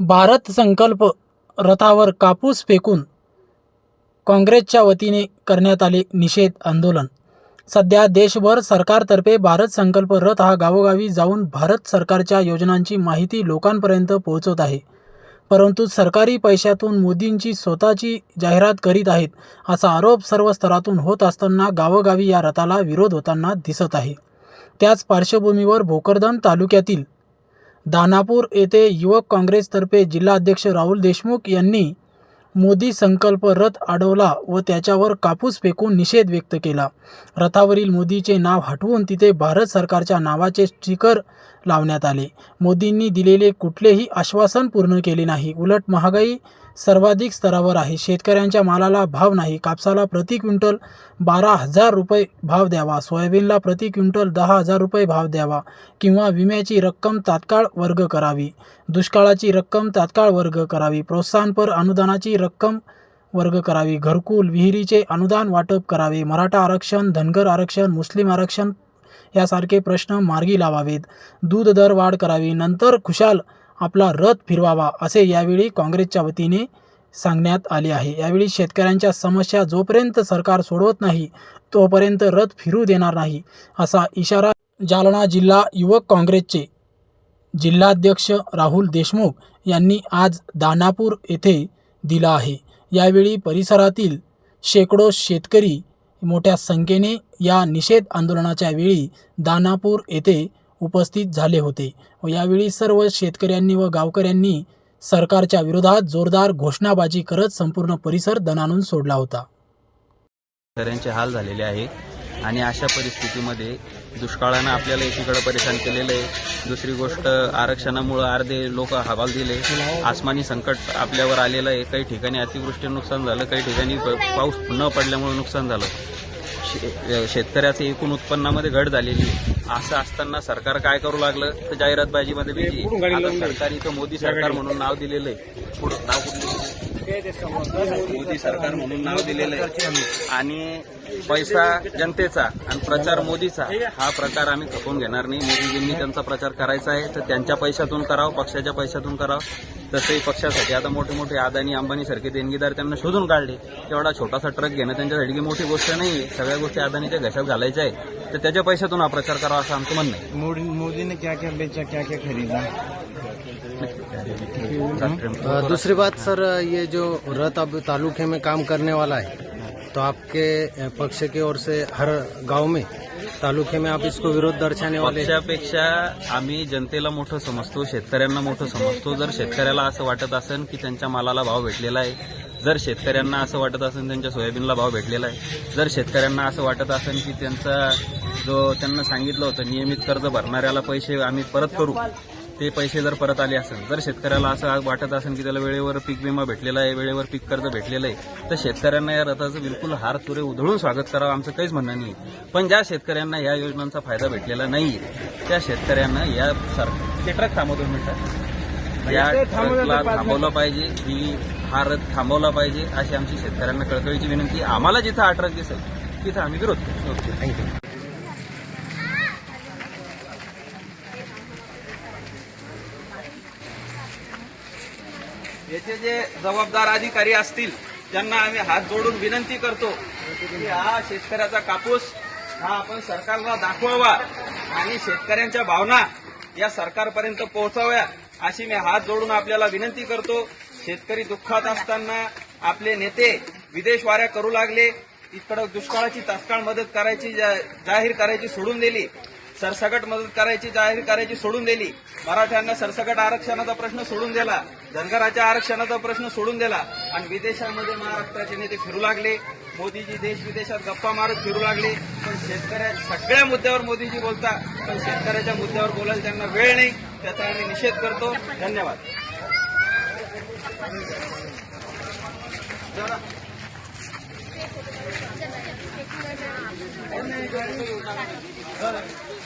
भारत संकल्प रथावर कापूस फेकून काँग्रेसच्या वतीने करण्यात आले निषेध आंदोलन. सध्या देशभर सरकारतर्फे भारत संकल्प रथ हा गावोगावी जाऊन भारत सरकारच्या योजनांची माहिती लोकांपर्यंत पोहोचवत आहे. परंतु सरकारी पैशातून मोदींची स्वतःची जाहिरात करीत आहेत असा आरोप सर्व स्तरातून होत असताना गावोगावी या रथाला विरोध होताना दिसत आहे. त्याच पार्श्वभूमीवर भोकरदन तालुक्यातील दानापूर येथे युवक काँग्रेसतर्फे जिल्हाध्यक्ष राहुल देशमुख यांनी मोदी संकल्प रथ अडवला व त्याच्यावर कापूस फेकून निषेध व्यक्त केला. रथावरील मोदीचे नाव हटवून तिथे भारत सरकारच्या नावाचे स्टिकर लावण्यात आले. मोदींनी दिलेले कुठलेही आश्वासन पूर्ण केले नाही. उलट महागाई सर्वाधिक स्तरावर आहे. शेतकऱ्यांच्या मालाला भाव नाही. कापसाला प्रति क्विंटल बारा हजार रुपये भाव द्यावा. सोयाबीनला प्रति क्विंटल दहा हजार रुपये भाव द्यावा किंवा विम्याची रक्कम तात्काळ वर्ग करावी. दुष्काळाची रक्कम तात्काळ वर्ग करावी. प्रोत्साहनपर अनुदानाची रक्कम वर्ग करावी. घरकुल विहिरीचे अनुदान वाटप करावे. मराठा आरक्षण धनगर आरक्षण मुस्लिम आरक्षण यासारखे प्रश्न मार्गी लावावेत. दूध दर वाढ करावी नंतर खुशाल आपला रथ फिरवावा असे यावेळी काँग्रेसच्या वतीने सांगण्यात आले आहे. यावेळी शेतकऱ्यांच्या समस्या जोपर्यंत सरकार सोडवत नाही तोपर्यंत रथ फिरू देणार नाही असा इशारा जालना जिल्हा युवक काँग्रेसचे जिल्हाध्यक्ष राहुल देशमुख यांनी आज दानापूर येथे दिला आहे. यावेळी परिसरातील शेकडो शेतकरी मोठ्या संख्येने या निषेध आंदोलनाच्या वेळी दानापूर येथे उपस्थित झाले होते व यावेळी सर्व शेतकऱ्यांनी व गावकऱ्यांनी सरकारच्या विरोधात जोरदार घोषणाबाजी करत संपूर्ण परिसर दणानून सोडला होता. शेतकऱ्यांचे हाल झालेले आहे आणि अशा परिस्थितीमध्ये दुष्काळानं आपल्याला एकीकडे परेशान केलेलं आहे. दुसरी गोष्ट आरक्षणामुळं अर्धे लोक हवाल दिले. आसमानी संकट आपल्यावर आलेलं आहे. काही ठिकाणी अतिवृष्टी नुकसान झालं काही ठिकाणी पाऊस न पडल्यामुळे नुकसान झालं. शे- शेतकऱ्याचं एकूण उत्पन्नामध्ये घट झालेली आहे. असं असताना सरकार काय करू लागलं? तर जाहिरातबाजीमध्ये सरकार इथं मोदी सरकार म्हणून नाव दिलेलं आहे. पुढं नाव कुठलं? मोदी सरकार म्हणून नाव दिलेलं आहे. आणि पैसा जनतेचा आणि प्रचार मोदीचा हा प्रकार आम्ही खपवून घेणार नाही. मोदीजींनी त्यांचा प्रचार करायचा आहे तर त्यांच्या पैशातून करावं पक्षाच्या पैशातून करावं. तसंही पक्षासाठी आता मोठे मोठे अदानी अंबानी सारखे देणगीदार त्यांना शोधून काढले. तेवढा छोटासा ट्रक घेणं त्यांच्यासाठी की मोठी गोष्ट नाही आहे. सगळ्या गोष्टी अदानीच्या घशात घालायच्या आहे तर त्याच्या पैशातून हा प्रचार करावा असं आमचं म्हणणं आहे. मोदी क्या क्या बेचा क्या क्या खरीदा? दूसरी बात सर ये जो रथ अब तालुके में काम करने वाला है तो आपके पक्ष की ओर से हर गांव में तालुके में आप इसको विरोध दर्शाने वाले पक्षापेक्षा आम्ही जनतेला मोठं समजतो शेतकऱ्यांना मोठं समजतो. जर शेतकऱ्याला असं वाटत असेल की त्यांच्या मालाला भाव भेटलेला आहे जर शेतकऱ्यांना असं वाटत असेल त्यांच्या सोयाबीनला भाव भेटलेला आहे जर शेतकऱ्यांना असं वाटत असेल की त्यांचा जो त्यांना सांगितलं होतं नियमित कर्ज भरणाऱ्याला पैसे आम्ही परत करू ते पैसे जर परत आले असेल जर शेतकऱ्याला असं वाटत असेल की त्याला वेळेवर पीक विमा भेटलेला आहे वेळेवर पीक कर्ज भेटलेलं आहे तर शेतकऱ्यांना या रथाचं बिलकुल हार तुरे उधळून स्वागत करावं आमचं काहीच म्हणणं नाही. पण ज्या शेतकऱ्यांना या योजनांचा फायदा भेटलेला नाही त्या शेतकऱ्यांना या सर ते ट्रक थांबवतो मिनिटं या ट्रकला थांबवलं पाहिजे ही हा रथ थांबवला पाहिजे अशी आमची शेतकऱ्यांना कळकळीची विनंती आम्हाला जिथं हा ट्रक दिसेल तिथं आम्ही विरोध करू थँक्यू याचे जे जबाबदार अधिकारी असतील त्यांना आम्ही हात जोडून विनंती करतो की हा शेतकऱ्याचा कापूस हा आपण सरकारला दाखवावा आणि शेतकऱ्यांच्या भावना या सरकारपर्यंत पोहोचाव्या अशी मी हात जोडून आपल्याला विनंती करतो. शेतकरी दुःखात असताना आपले नेते विदेश वाऱ्या करू लागले. इकडं दुष्काळाची तात्काळ मदत करायची जा- जाहीर करायची सोडून दिली. सरसकट मदत करायची जाहीर करायची सोडून दिली. मराठ्यांना सरसकट आरक्षणाचा प्रश्न सोडून दिला. धनगराच्या आरक्षणाचा प्रश्न सोडून दिला. आणि विदेशामध्ये महाराष्ट्राचे नेते फिरू लागले. मोदीजी देश विदेशात गप्पा मारत फिरू लागले. पण शेतकऱ्या सगळ्या मुद्द्यावर मोदीजी बोलता पण शेतकऱ्याच्या मुद्द्यावर बोलायला त्यांना वेळ नाही. त्याचा आम्ही निषेध करतो. धन्यवाद.